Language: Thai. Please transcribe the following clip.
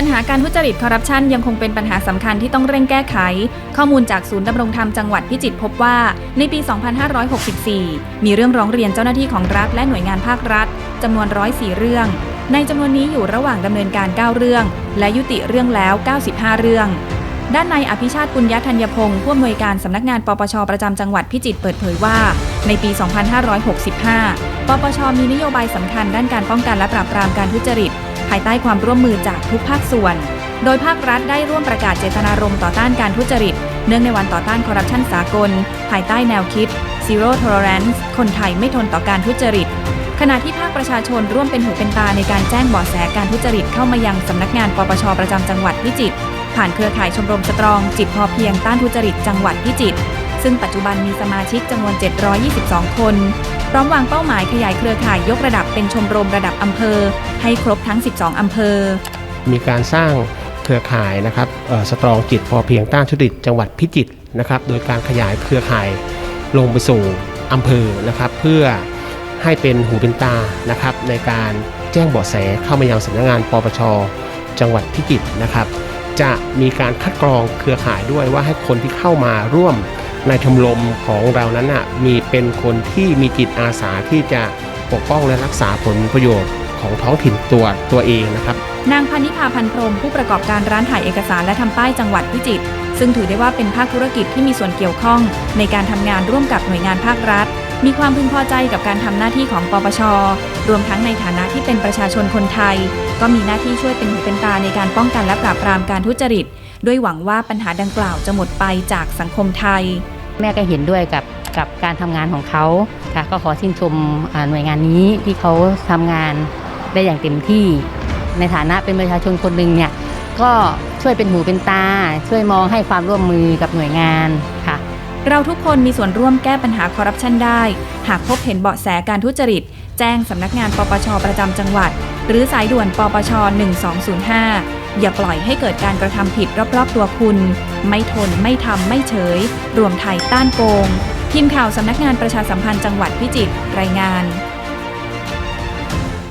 ปัญหาการทุจริตคอร์รัปชันยังคงเป็นปัญหาสำคัญที่ต้องเร่งแก้ไข ข้อมูลจากศูนย์ดำรงธรรมจังหวัดพิจิตรพบว่า ในปี 2564 มีเรื่องร้องเรียนเจ้าหน้าที่ของรัฐและหน่วยงานภาครัฐจำนวน 104 เรื่อง ในจำนวนนี้อยู่ระหว่างดำเนินการ 9 เรื่อง และยุติเรื่องแล้ว 95 เรื่อง ด้านในอภิชาติปุญญธัญพงศ์ผู้อำนวยการสำนักงานปปชประจำจังหวัดพิจิตรเปิดเผยว่า ในปี 2565 ปปชมีนโยบายสำคัญด้านการป้องกันและปราบปรามการทุจริต ภายใต้ความร่วมมือจากทุกภาคส่วน โดยภาครัฐได้ร่วมประกาศเจตนารมณ์ต่อต้านการทุจริต เนื่องในวันต่อต้านคอร์รัปชันสากล ภายใต้แนวคิด Zero Tolerance คนไทยไม่ทนต่อการทุจริตขณะที่ภาคประชาชนร่วมเป็นหูเป็นตาในการแจ้งเบาะแสการทุจริตเข้ามายังสำนักงานปปชประจำจังหวัดพิจิตร ผ่านเครือข่ายชมรมสตรอง จิตพอเพียงต้านทุจริตจังหวัดพิจิตรซึ่งปัจจุบันมีสมาชิกจำนวน 722 คนพร้อมวางเป้าหมายขยายเครือข่ายยกระดับเป็นชมรมระดับอำเภอ ให้ครบทั้ง 12 อำเภอ มีการสร้างเครือข่ายนะครับสตรองจิตพอเพียงต้านทุจริตจังหวัดพิจิตรนะครับโดยการขยายเครือข่ายลงไปสู่อำเภอนะครับเพื่อให้เป็นหูเป็นตานะครับในการแจ้งเบาะแสเข้ามายังสำนักงานปปช จังหวัดพิจิตรนะครับ จะมีการคัดกรองเครือข่ายด้วยว่าให้คนที่เข้ามาร่วมในชมรมของเรานั้นนะมีเป็นคนที่มีจิตอาสาที่จะปกป้องและรักษาผลประโยชน์ของท้องถิ่นตัวตัวเองนะครับ นางพันิพาพันพรหมผู้ประกอบการร้านถ่ายเอกสารและทำป้ายจังหวัดพิจิตรซึ่งถือได้ว่าเป็นภาคธุรกิจที่มีส่วนเกี่ยวข้อง ในการทำงานร่วมกับหน่วยงานภาครัฐ มีความพึงพอใจกับการทำหน้าที่ของปปช รวมทั้งในฐานะที่เป็นประชาชนคนไทย ก็มีหน้าที่ช่วยเป็นหูเป็นตาในการป้องกันและปราบปรามการทุจริต ด้วยหวังว่าปัญหาดังกล่าวจะหมดไปจากสังคมไทย แม่ก็เห็นด้วยกับกับการทำงานของเขาค่ะก็ขอชื่นชมหน่วยงานนี้ที่เขาทำงานได้อย่างเต็มที่ ในฐานะเป็นประชาชนคนหนึ่งเนี่ยก็ช่วยเป็นหูเป็นตา ช่วยมองให้ความร่วมมือกับหน่วยงาน เราทุกคนมีส่วนร่วมแก้ปัญหาคอร์รัปชันได้ หากพบเห็นเบาะแสการทุจริต แจ้งสำนักงานปปชประจำจังหวัด หรือสายด่วนปปช 1205 อย่าปล่อยให้เกิดการกระทำผิดรอบๆตัวคุณ ไม่ทนไม่ทำไม่เฉย รวมไทยต้านโกงทีมข่าวสำนักงานประชาสัมพันธ์จังหวัดพิจิตรรายงาน